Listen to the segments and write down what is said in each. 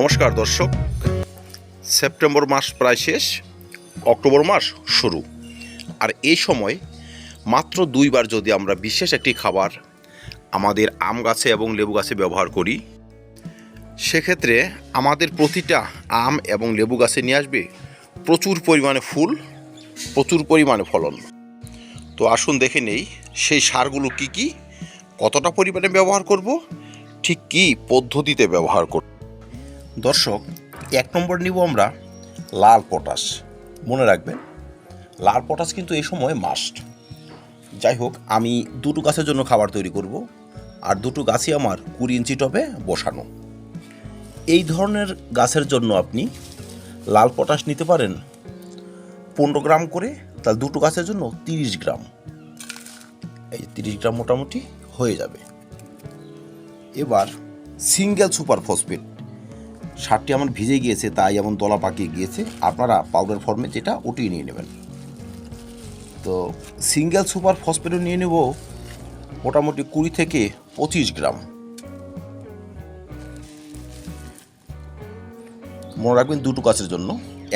নমস্কার দর্শক। সেপ্টেম্বর মাস প্রায় শেষ, অক্টোবর মাস শুরু। আর এই সময় মাত্র দুইবার যদি আমরা বিশেষ একটি খাবার আমাদের আম গাছে এবং লেবু গাছে ব্যবহার করি, সেক্ষেত্রে আমাদের প্রতিটা আম এবং লেবু গাছে নিয়ে আসবে প্রচুর পরিমাণে ফুল, প্রচুর পরিমাণে ফলন। তো আসুন দেখে নেই, সেই সারগুলো কি কি, কতটা পরিমাণে ব্যবহার করব, ঠিক কী পদ্ধতিতে ব্যবহার করব দর্শক, এক নম্বর নিব আমরা লাল পটাশ। মনে রাখবেন, লাল পটাশ কিন্তু এই সময় মাস্ট যাই হোক, আমি দুটো গাছের জন্য খাবার তৈরি করব, আর দুটো গাছই আমার কুড়ি ইঞ্চি টবে বসানো। এই ধরনের গাছের জন্য আপনি লাল পটাশ নিতে পারেন পনেরো গ্রাম করে তার দুটো গাছের জন্য তিরিশ গ্রাম। এই তিরিশ গ্রাম মোটামুটি হয়ে যাবে। এবার সিঙ্গেল সুপার ফসফেট। সারটি আমার ভিজে গিয়েছে, তাই এমন দলা পাকিয়ে গিয়েছে। আপনারা পাউডার ফর্মে যেটা ওটিয়ে নিয়ে নেবেন। তো সিঙ্গেল সুপার ফসফেটও নিয়ে নেব, মোটামুটি কুড়ি থেকে পঁচিশ গ্রাম। মনে রাখবেন দুটো গাছের জন্য,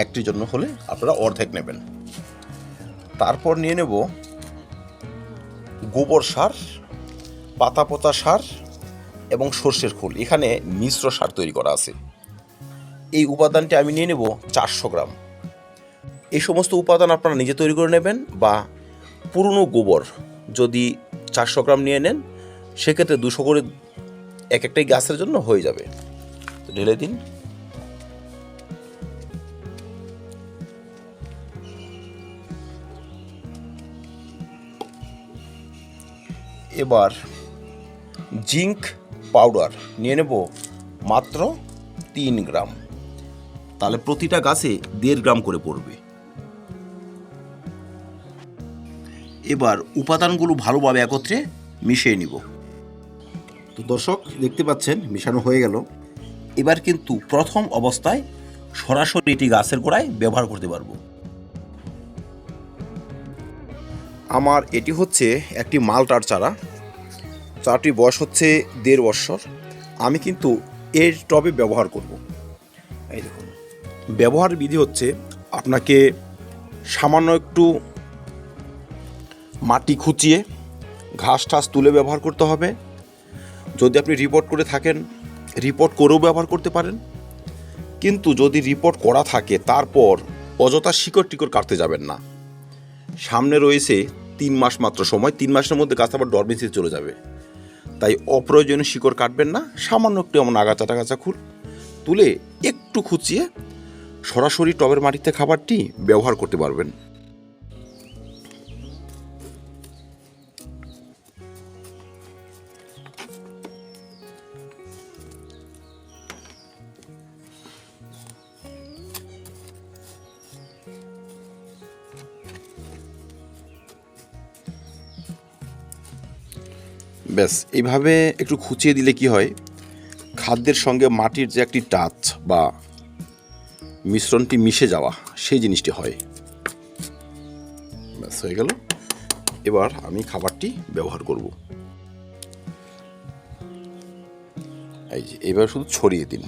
একটির জন্য হলে আপনারা অর্ধেক নেবেন। তারপর নিয়ে নেব গোবর সার পাতা পোতা সার এবং সর্ষের খোল। এখানে মিশ্র সার তৈরি করা আছে। এই উপাদানটি আমি নিয়ে নেব চারশো গ্রাম। এই সমস্ত উপাদান আপনারা নিজে তৈরি করে নেবেন বা পুরনো গোবর যদি চারশো গ্রাম নিয়ে নেন, সেক্ষেত্রে দুশো করে এক একটাই গাছের জন্য হয়ে যাবে। ঢেলে দিন। এবার জিঙ্ক পাউডার নিয়ে নেব মাত্র তিন গ্রাম। তাহলে প্রতিটা গাছে দেড় গ্রাম করে পড়বে। এবার উপাদানগুলো ভালোভাবে একত্রে মিশিয়ে নিব। তো দর্শক, দেখতে পাচ্ছেন, মিশানো হয়ে গেল। এবার কিন্তু প্রথম অবস্থায় সরাসরি এটি গাছের গোড়ায় ব্যবহার করতে পারব। আমার এটি হচ্ছে একটি মালটার চারা। চারাটির বয়স হচ্ছে দেড় বৎসর। আমি কিন্তু এর টবে ব্যবহার করব। এই দেখুন। ব্যবহার বিধি হচ্ছে আপনাকে সামান্য একটু মাটি খুঁচিয়ে ঘাস টাস তুলে ব্যবহার করতে হবে। যদি আপনি রিপোর্ট করে থাকেন রিপোর্ট করেও ব্যবহার করতে পারেন। কিন্তু যদি রিপোর্ট করা থাকে, তারপর অযথা শিকড় টিকড় কাটতে যাবেন না। সামনে রয়েছে তিন মাস মাত্র সময়, তিন মাসের মধ্যে গাছ আবার ডরমেন্সিতে চলে যাবে। তাই অপ্রয়োজনীয় শিকড় কাটবেন না, সামান্য একটু এমন আগাচা টাগাচা খুল তুলে একটু খুঁচিয়ে সরাসরি টবের মাটিতে খাবারটি ব্যবহার করতে পারবেন। ব্যাস, এইভাবে একটু খুঁচিয়ে দিলে কি হয়? খাদ্যের সঙ্গে মাটির যে একটি টাচ বা মিশ্রণটি মিশে যাওয়া, সেই জিনিসটি হয়। ব্যাস, হয়ে গেল। এবার আমি খাবারটি ব্যবহার করব। এই যে, এবার শুধু ছড়িয়ে দিন।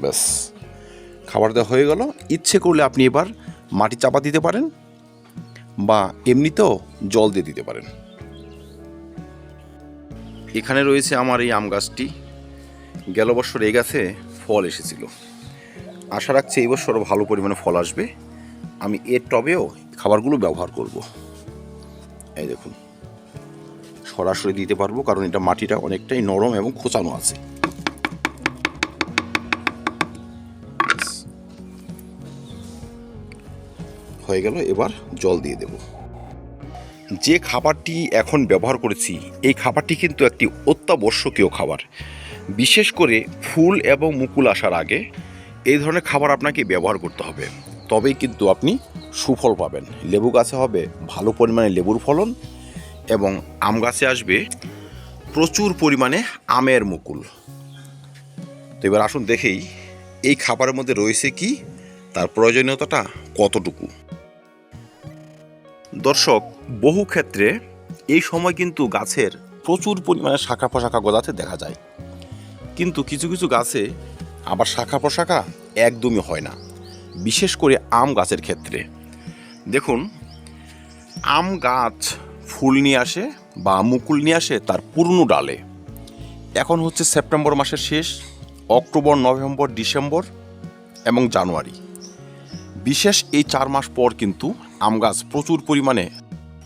ব্যাস, খাবার দেওয়া হয়ে গেল। ইচ্ছে করলে আপনি এবার মাটি চাপা দিতে পারেন। বা এমনিতেও জল দিয়ে দিতে পারেন। এখানে রয়েছে আমার এই আম গাছটি। গেল বছর এই গাছে ফল এসেছিল। আশা রাখছি এই বছর ভালো পরিমাণে ফল আসবে। আমি এর টবেও খাবারগুলো ব্যবহার করব। এই দেখুন। সরাসরি দিতে পারব, কারণ এটা মাটিটা অনেকটাই নরম এবং খোঁচানো আছে। হয়ে গেল, এবার জল দিয়ে দেব। যে খাবারটি এখন ব্যবহার করেছি, এই খাবারটি কিন্তু একটি অত্যাবশ্যকীয় খাবার। বিশেষ করে ফুল এবং মুকুল আসার আগে এই ধরনের খাবার আপনাকে ব্যবহার করতে হবে। তবেই কিন্তু আপনি সুফল পাবেন। লেবু গাছে হবে ভালো পরিমাণে লেবুর ফলন এবং আম গাছে আসবে প্রচুর পরিমাণে আমের মুকুল। তো এবার আসুন দেখেই এই খাবারের মধ্যে রয়েছে কি, তার প্রয়োজনীয়তাটা কতটুকু। দর্শক, বহু ক্ষেত্রে এই সময় কিন্তু গাছের প্রচুর পরিমাণে শাখা প্রশাখা গজাতে দেখা যায়। কিন্তু কিছু কিছু গাছে আবার শাখা প্রশাখা একদমই হয় না, বিশেষ করে আম গাছের ক্ষেত্রে। দেখুন, আম গাছ ফুল নিয়ে আসে বা মুকুল নিয়ে আসে তার পুরনো ডালে। এখন হচ্ছে সেপ্টেম্বর মাসের শেষ, অক্টোবর, নভেম্বর, ডিসেম্বর এবং জানুয়ারি। বিশেষ এই চার মাস পর কিন্তু আম গাছ প্রচুর পরিমাণে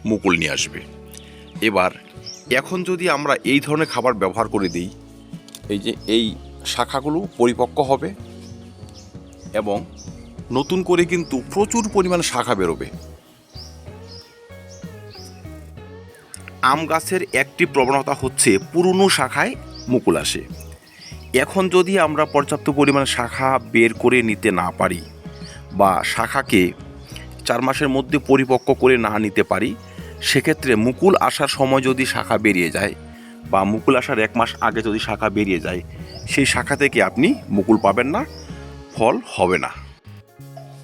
মুকুল নিয়ে আসবে। এবার, এখন যদি আমরা এই ধরনের খাবার ব্যবহার করে দিই, এই যে এই শাখাগুলো পরিপক্ক হবে এবং নতুন করে কিন্তু প্রচুর পরিমাণে শাখা বেরোবে। আম গাছের একটি প্রবণতা হচ্ছে পুরনো শাখায় মুকুল আসে। এখন যদি আমরা পর্যাপ্ত পরিমাণে শাখা বের করে নিতে না পারি বা শাখাকে চার মাসের মধ্যে পরিপক্ক করে না নিতে পারি, সেক্ষেত্রে মুকুল আসার সময় যদি শাখা বেরিয়ে যায় বা মুকুল আসার এক মাস আগে যদি শাখা বেরিয়ে যায়, সেই শাখা থেকে আপনি মুকুল পাবেন না, ফল হবে না।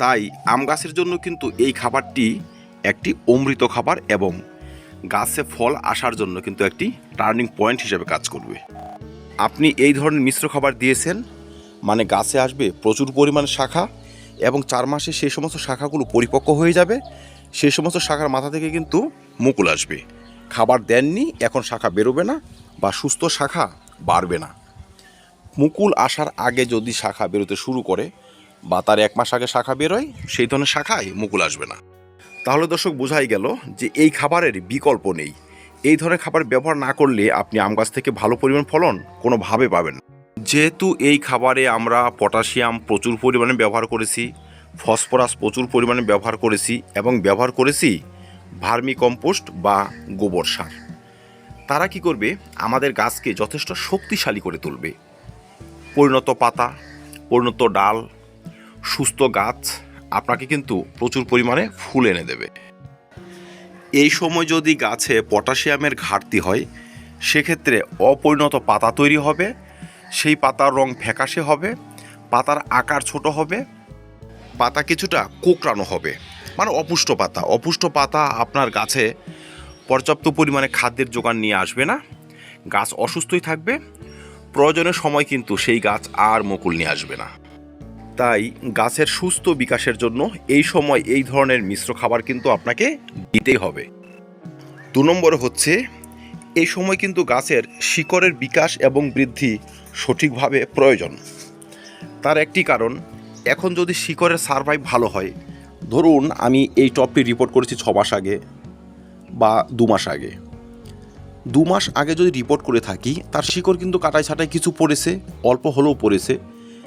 তাই আম গাছের জন্য কিন্তু এই খাবারটি একটি অমৃত খাবার এবং গাছে ফল আসার জন্য কিন্তু একটি টার্নিং পয়েন্ট হিসেবে কাজ করবে। আপনি এই ধরনের মিশ্র খাবার দিয়েছেন মানে গাছে আসবে প্রচুর পরিমাণ শাখা এবং চার মাসে সেই সমস্ত শাখাগুলো পরিপক্ক হয়ে যাবে। সেই সমস্ত শাখার মাথা থেকে কিন্তু মুকুল আসবে। খাবার দেননি, এখন শাখা বেরোবে না বা সুস্থ শাখা বাড়বে না। মুকুল আসার আগে যদি শাখা বেরোতে শুরু করে বা তার এক মাস আগে শাখা বেরোয়, সেই ধরনের শাখায় মুকুল আসবে না। তাহলে দর্শক, বোঝাই গেল যে এই খাবারের বিকল্প নেই। এই ধরনের খাবার ব্যবহার না করলে আপনি আম গাছ থেকে ভালো পরিমাণ ফলন কোনোভাবে পাবেন না। যেহেতু এই খাবারে আমরা পটাশিয়াম প্রচুর পরিমাণে ব্যবহার করেছি, ফসফরাস প্রচুর পরিমাণে ব্যবহার করেছি এবং ব্যবহার করেছি ভার্মি কম্পোস্ট বা গোবর সার। তারা কি করবে? আমাদের গাছকে যথেষ্ট শক্তিশালী করে তুলবে। পরিণত পাতা, পরিণত ডাল, সুস্থ গাছ আপনাকে কিন্তু প্রচুর পরিমাণে ফুল এনে দেবে। এই সময় যদি গাছে পটাশিয়ামের ঘাটতি হয়, সেক্ষেত্রে অপরিণত পাতা তৈরি হবে সেই পাতার রং ফ্যাকাশে হবে, পাতার আকার ছোট হবে, পাতা কিছুটা কোকড়ানো হবে। মানে অপুষ্ট পাতা। অপুষ্ট পাতা আপনার গাছে পর্যাপ্ত পরিমাণে খাদ্যের যোগান নিয়ে আসবে না। গাছ অসুস্থই থাকবে। প্রয়োজনের সময় কিন্তু সেই গাছ আর মুকুল নিয়ে আসবে না। তাই গাছের সুস্থ বিকাশের জন্য এই সময় এই ধরনের মিশ্র খাবার কিন্তু আপনাকে দিতেই হবে। দু নম্বর হচ্ছে এই সময় কিন্তু গাছের শিকড়ের বিকাশ এবং বৃদ্ধি সঠিকভাবে প্রয়োজন। তার একটি কারণ, এখন যদি শিকড়ের সার্ভাইভ ভালো হয়, ধরুন আমি এই টপটি রিপোর্ট করেছি ছ মাস আগে বা দু মাস আগে। দু মাস আগে যদি রিপোর্ট করে থাকি, তার শিকড় কিন্তু কাটাই ছাটাই কিছু পড়েছে, অল্প হলেও পড়েছে।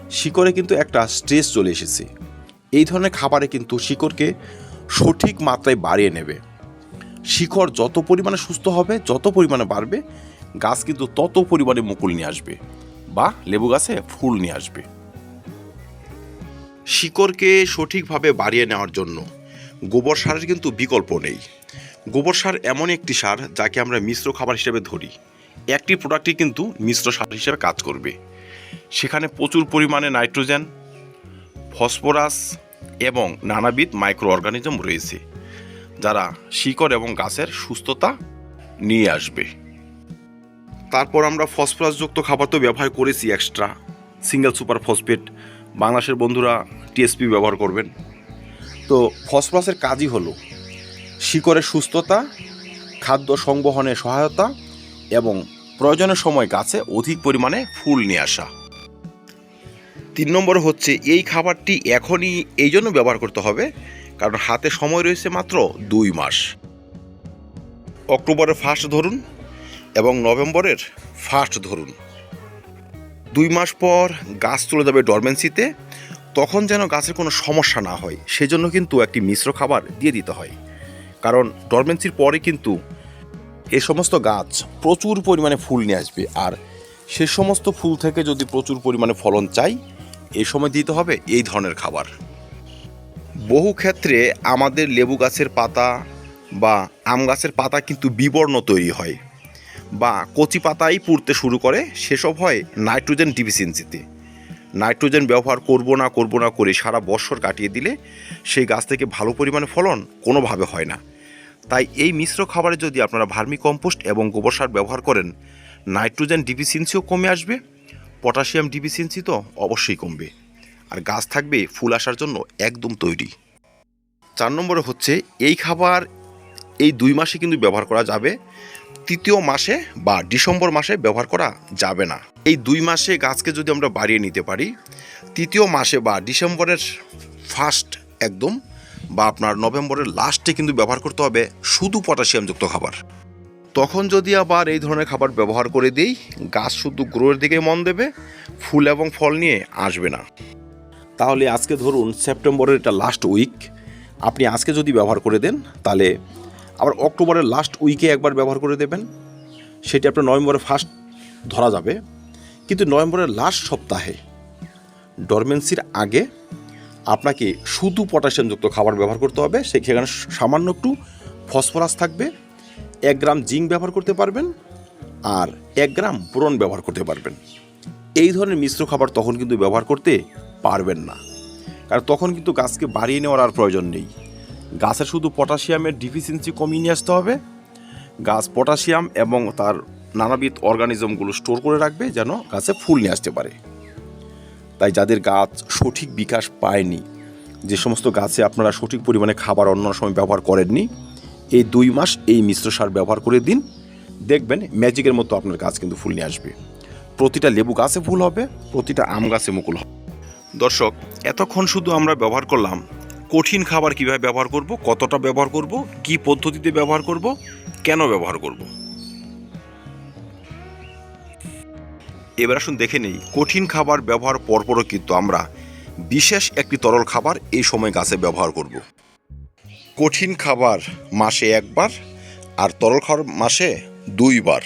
শিকড়ে কিন্তু একটা স্ট্রেস চলে এসেছে। এই ধরনের খাবারে কিন্তু শিকড়কে সঠিক মাত্রায় বাড়িয়ে নেবে। শিকড় যত পরিমাণে সুস্থ হবে, যত পরিমাণে বাড়বে, গাছ কিন্তু তত পরিমাণে মুকুল নিয়ে আসবে বা লেবু গাছে ফুল নিয়ে আসবে। শিকড়কে সঠিকভাবে বাড়িয়ে নেওয়ার জন্য গোবর সারের কিন্তু বিকল্প নেই। গোবর সার এমন একটি সার যাকে আমরা মিশ্র খাবার হিসেবে ধরি। একটি প্রোডাক্টই কিন্তু মিশ্র সার হিসেবে কাজ করবে। সেখানে প্রচুর পরিমাণে নাইট্রোজেন, ফসফরাস এবং নানাবিধ মাইক্রো অর্গানিজম রয়েছে। যারা শিকড় এবং গাছের সুস্থতা নিয়ে আসবে। তারপর আমরা ফসফরাসযুক্ত খাবার তো ব্যবহার করেছি এক্সট্রা সিঙ্গেল সুপার ফসফেট বাংলাদেশের বন্ধুরা টিএসপি ব্যবহার করবেন। তো ফসফরাসের কাজই হলো শিকড়ের সুস্থতা, খাদ্য সংবহনে সহায়তা এবং প্রয়োজনের সময় গাছে অধিক পরিমাণে ফুল নিয়ে আসা। তিন নম্বর হচ্ছে এই খাবারটি এখনই এই জন্য ব্যবহার করতে হবে কারণ হাতে সময় রয়েছে মাত্র দুই মাস। অক্টোবরের ফার্স্ট ধরুন এবং নভেম্বরের ফার্স্ট ধরুন। দুই মাস পর গাছ চলে যাবে ডরমেন্সিতে তখন যেন গাছের কোনো সমস্যা না হয়, সেজন্য কিন্তু একটি মিশ্র খাবার দিয়ে দিতে হয়। কারণ ডরমেন্সির পরে কিন্তু এ সমস্ত গাছ প্রচুর পরিমাণে ফুল নিয়ে আসবে আর সে সমস্ত ফুল থেকে যদি প্রচুর পরিমাণে ফলন চাই এই সময় দিতে হবে এই ধরনের খাবার। বহু ক্ষেত্রে আমাদের লেবু গাছের পাতা বা আম গাছের পাতা কিন্তু বিবর্ণ তৈরি হয় বা কচি পাতাই পুড়তে শুরু করে, সেসব হয় নাইট্রোজেন ডিফিসিয়েন্সিতে। নাইট্রোজেন ব্যবহার করব না করব না করে সারা বছর কাটিয়ে দিলে সেই গাছ থেকে ভালো পরিমাণে ফলন কোনোভাবে হয় না। তাই এই মিশ্র খাবারে যদি আপনারা ভার্মি কম্পোস্ট এবং গোবর সার ব্যবহার করেন, নাইট্রোজেন ডিফিসিয়েন্সিও কমে আসবে, পটাশিয়াম ডিফিসিয়েন্সি তো অবশ্যই কমবে। আর গাছ থাকবে ফুল আসার জন্য একদম তৈরি। চার নম্বরে হচ্ছে এই খাবার এই দুই মাসে কিন্তু ব্যবহার করা যাবে, তৃতীয় মাসে বা ডিসেম্বর মাসে ব্যবহার করা যাবে না। এই দুই মাসে গাছকে যদি আমরা বাড়িয়ে নিতে পারি, তৃতীয় মাসে বা ডিসেম্বরের ফার্স্ট একদম বা আপনার নভেম্বরের লাস্টে কিন্তু ব্যবহার করতে হবে শুধু পটাশিয়ামযুক্ত খাবার। তখন যদি আবার এই ধরনের খাবার ব্যবহার করে দিই, গাছ শুধু গ্রোয়ের দিকে মন দেবে, ফুল এবং ফল নিয়ে আসবে না। তাহলে আজকে ধরুন সেপ্টেম্বরের এটা লাস্ট উইক আপনি আজকে যদি ব্যবহার করে দেন, তাহলে আবার অক্টোবরের লাস্ট উইকে একবার ব্যবহার করে দেবেন। সেটি আপনার নভেম্বরের ফার্স্ট ধরা যাবে। কিন্তু নভেম্বরের লাস্ট সপ্তাহে ডরমেন্সির আগে আপনাকে শুধু পটাশিয়ামযুক্ত খাবার ব্যবহার করতে হবে। সেখানে সামান্য একটু ফসফরাস থাকবে, এক গ্রাম জিঙ্ক ব্যবহার করতে পারবেন আর এক গ্রাম বোরন ব্যবহার করতে পারবেন। এই ধরনের মিশ্র খাবার তখন কিন্তু ব্যবহার করতে পারবেন না। কারণ তখন কিন্তু গাছকে বাড়িয়ে নেওয়ার আর প্রয়োজন নেই। গাছের শুধু পটাশিয়ামের ডিফিসিয়েন্সি কমিয়ে নিয়ে আসতে হবে। গাছ পটাশিয়াম এবং তার নানাবিধ অর্গানিজমগুলো স্টোর করে রাখবে যেন গাছে ফুল নিয়ে আসতে পারে। তাই যাদের গাছ সঠিক বিকাশ পায়নি, যে সমস্ত গাছে আপনারা সঠিক পরিমাণে খাবার অন্য সময় ব্যবহার করেননি, এই দুই মাস এই মিশ্র সার ব্যবহার করে দিন। দেখবেন ম্যাজিকের মতো আপনার গাছ কিন্তু ফুল নিয়ে আসবে। প্রতিটা লেবু গাছে ফুল হবে, প্রতিটা আম গাছে মুকুল হবে। দর্শক, এতক্ষণ শুধু আমরা ব্যবহার করলাম কঠিন খাবার কীভাবে ব্যবহার করব, কতটা ব্যবহার করব, কি পদ্ধতিতে ব্যবহার করব, কেন ব্যবহার করব। এবার আসুন দেখে নেই, কঠিন খাবার ব্যবহার পরপরও কিন্তু আমরা বিশেষ একটি তরল খাবার এই সময় গাছে ব্যবহার করব। কঠিন খাবার মাসে একবার আর তরল খাবার মাসে দুইবার।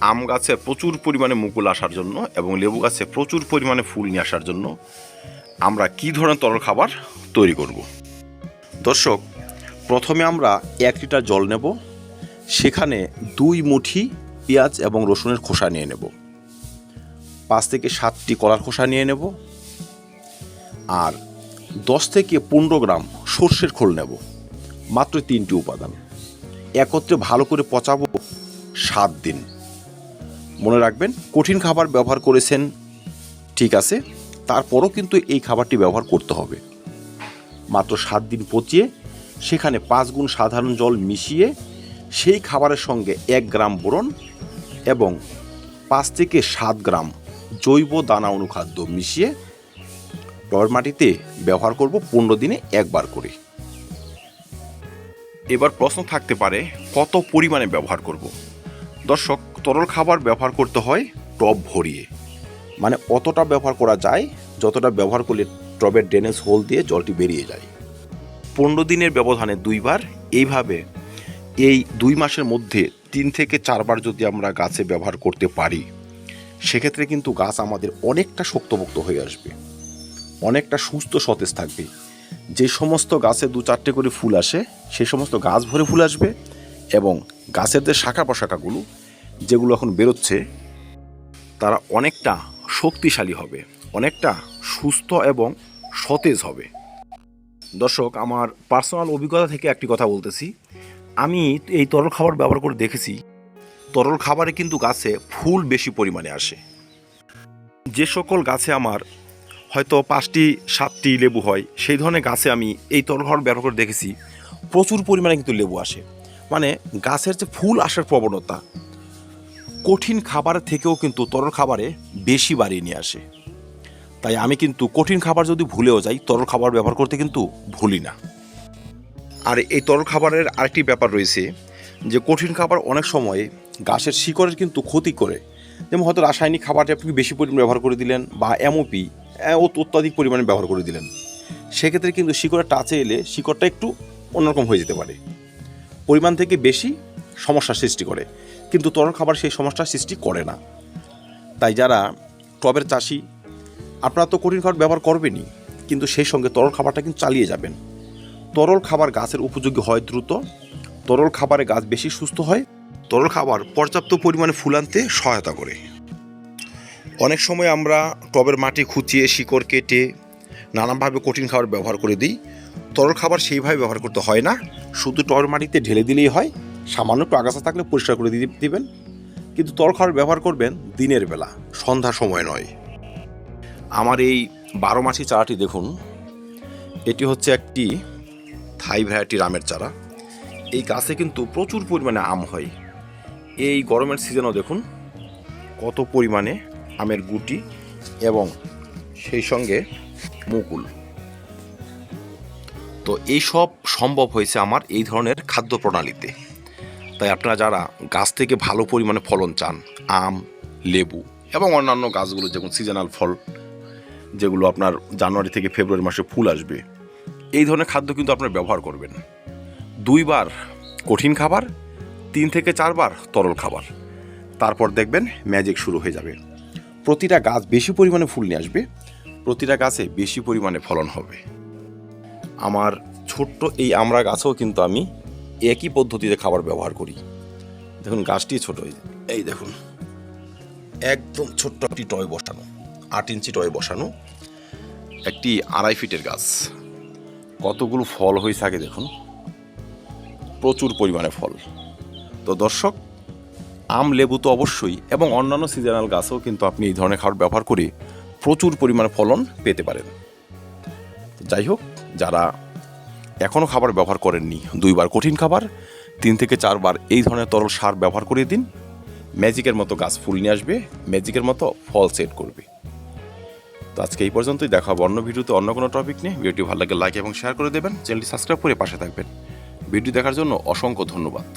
আম গাছে প্রচুর পরিমাণে মুকুল আসার জন্য এবং লেবু গাছে প্রচুর পরিমাণে ফুল নিয়ে আসার জন্য আমরা কী ধরনের তরল খাবার তৈরি করব? দর্শক, প্রথমে আমরা এক লিটার জল নেব, সেখানে দুই মুঠি পেঁয়াজ এবং রসুনের খোসা নিয়ে নেব, পাঁচ থেকে সাতটি কলার খোসা নিয়ে নেব আর দশ থেকে পনেরো গ্রাম সর্ষের খোল নেব, মাত্র তিনটি উপাদান। একত্রে ভালো করে পচাবো সাত দিন। মনে রাখবেন, কঠিন খাবার ব্যবহার করেছেন, ঠিক আছে, তারপরও কিন্তু এই খাবারটি ব্যবহার করতে হবে। মাত্র সাত দিন পচিয়ে, সেখানে পাঁচ গুণ সাধারণ জল মিশিয়ে, সেই খাবারের সঙ্গে এক গ্রাম বোরন এবং পাঁচ থেকে সাত গ্রাম জৈব দানা অনুখাদ্য মিশিয়ে টর মাটিতে ব্যবহার করব পনেরো দিনে একবার করে। এবার প্রশ্ন থাকতে পারে, কত পরিমাণে ব্যবহার করব? দর্শক তরল খাবার ব্যবহার করতে হয় টব ভরিয়ে। মানে অতটা ব্যবহার করা যায়, যতটা ব্যবহার করলে টবের ড্রেনেজ হোল দিয়ে জলটি বেরিয়ে যায়। পনেরো দিনের ব্যবধানে দুইবার, এইভাবে এই দুই মাসের মধ্যে তিন থেকে চারবার যদি আমরা গাছে ব্যবহার করতে পারি, সেক্ষেত্রে কিন্তু গাছ আমাদের অনেকটা শক্তপোক্ত হয়ে আসবে, অনেকটা সুস্থ সতেজ থাকবে। যে সমস্ত গাছে দু চারটে করে ফুল আসে, সে সমস্ত গাছ ভরে ফুল আসবে এবং গাছের যে শাখা প্রশাখাগুলো যেগুলো এখন বেরোচ্ছে, তারা অনেকটা শক্তিশালী হবে, অনেকটা সুস্থ এবং সতেজ হবে। দর্শক, আমার পার্সোনাল অভিজ্ঞতা থেকে একটি কথা বলতেছি। আমি এই তরল খাবার ব্যবহার করে দেখেছি। তরল খাবারে কিন্তু গাছে ফুল বেশি পরিমাণে আসে। যে সকল গাছে আমার হয়তো পাঁচটি, সাতটি লেবু হয়, সেই ধরনের গাছে আমি এই তরল খাবার ব্যবহার করে দেখেছি। প্রচুর পরিমাণে কিন্তু লেবু আসে। মানে গাছের যে ফুল আসার প্রবণতা কঠিন খাবার থেকেও কিন্তু তরল খাবারে বেশি বাড়িয়ে নিয়ে আসে। তাই আমি কিন্তু কঠিন খাবার যদি ভুলেও যাই, তরল খাবার ব্যবহার করতে কিন্তু ভুলি না। আর এই তরল খাবারের আরেকটি ব্যাপার রয়েছে যে, কঠিন খাবার অনেক সময় গাছের শিকড়ের কিন্তু ক্ষতি করে। যেমন হয়তো রাসায়নিক খাবারটা আপনি বেশি পরিমাণে ব্যবহার করে দিলেন বা এমওপি অত্যাধিক পরিমাণে ব্যবহার করে দিলেন। সেক্ষেত্রে কিন্তু শিকড়ের টাচে এলে শিকড়টা একটু অন্যরকম হয়ে যেতে পারে। পরিমাণ থেকে বেশি সমস্যার সৃষ্টি করে। কিন্তু তরল খাবার সেই সমস্যার সৃষ্টি করে না। তাই যারা টবের চাষি, আপনারা তো কঠিন খাবার ব্যবহার করবেনই, কিন্তু সেই সঙ্গে তরল খাবারটা কিন্তু চালিয়ে যাবেন। তরল খাবার গাছের উপযোগী হয় দ্রুত, তরল খাবারে গাছ বেশি সুস্থ হয়, তরল খাবার পর্যাপ্ত পরিমাণে ফুল আনতে সহায়তা করে। অনেক সময় আমরা টবের মাটি খুঁচিয়ে, শিকড় কেটে নানানভাবে কঠিন খাবার ব্যবহার করে দিই। তরল খাবার সেইভাবে ব্যবহার করতে হয় না, শুধু টবের মাটিতে ঢেলে দিলেই হয়। সামান্য একটু আগাছা থাকলে পরিষ্কার করে দিয়ে দিবেন। কিন্তু তরল খাবার ব্যবহার করবেন দিনের বেলা, সন্ধ্যার সময় নয়। আমার এই বারো মাসি চারাটি দেখুন। এটি হচ্ছে একটি থাই ভ্যারাইটির আমের চারা। এই গাছে কিন্তু প্রচুর পরিমাণে আম হয়। এই গরমের সিজনও দেখুন কত পরিমাণে আমের গুটি এবং সেই সঙ্গে মুকুল। তো এই সব সম্ভব হয়েছে আমার এই ধরনের খাদ্য প্রণালীতে। তাই আপনারা যারা গাছ থেকে ভালো পরিমাণে ফলন চান, আম, লেবু এবং অন্যান্য গাছগুলো, যেমন সিজনাল ফল, যেগুলো আপনার জানুয়ারি থেকে ফেব্রুয়ারি মাসে ফুল আসবে, এই ধরনের খাদ্য কিন্তু আপনারা ব্যবহার করবেন। দুইবার কঠিন খাবার, তিন থেকে চারবার তরল খাবার। তারপর দেখবেন ম্যাজিক শুরু হয়ে যাবে। প্রতিটা গাছ বেশি পরিমাণে ফুল নিয়ে আসবে, প্রতিটা গাছে বেশি পরিমাণে ফলন হবে। আমার ছোট্ট এই আমড়া গাছেও কিন্তু আমি একই পদ্ধতিতে খাবার ব্যবহার করি। দেখুন, গাছটি ছোট এই দেখুন, একদম ছোট্ট একটি টয় বসানো, আট ইঞ্চি টয় বসানো, একটি আড়াই ফিটের গাছ। কতগুলো ফল হয়ে থাকে দেখুন। প্রচুর পরিমাণে ফল। তো দর্শক, আম, লেবু তো অবশ্যই এবং অন্যান্য সিজনাল গাছও কিন্তু আপনি এই ধরনের খাবার ব্যবহার করে প্রচুর পরিমাণে ফলন পেতে পারেন। যাই হোক, যারা এখনও খাবার ব্যবহার করেননি। দুইবার কঠিন খাবার, তিন থেকে চারবার এই ধরনের তরল সার ব্যবহার করিয়ে দিন। ম্যাজিকের মতো গাছ ফুল নিয়ে আসবে, ম্যাজিকের মতো ফল সেট করবে। তো আজকে এই পর্যন্তই, দেখা হবে অন্য ভিডিওতে অন্য কোনো টপিক নিয়ে। ভিডিওটি ভালো লাগে লাইক এবং শেয়ার করে দেবেন। চ্যানেলটি সাবস্ক্রাইব করে পাশে থাকবেন। ভিডিও দেখার জন্য অসংখ্য ধন্যবাদ।